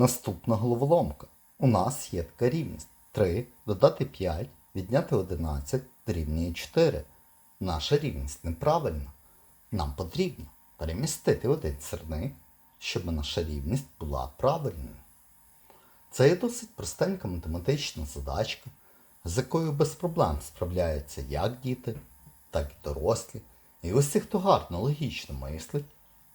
Наступна головоломка. У нас є така рівність. 3 додати 5, відняти 11 дорівнює 4. Наша рівність неправильна. Нам потрібно перемістити один сирник, щоб наша рівність була правильною. Це є досить простенька математична задачка, з якою без проблем справляються як діти, так і дорослі. І усі, хто гарно логічно мислить,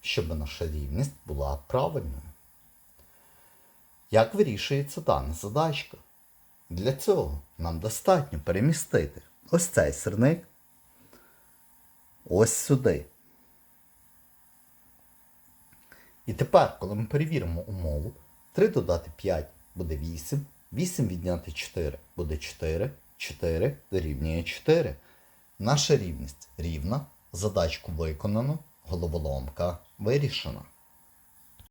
щоб наша рівність була правильною. Як вирішується дана задачка? Для цього нам достатньо перемістити ось цей сирник ось сюди. І тепер, коли ми перевіримо умову, 3 додати 5 буде 8, 8 відняти 4 буде 4, 4 дорівнює 4. Наша рівність рівна, задачку виконано, головоломка вирішена.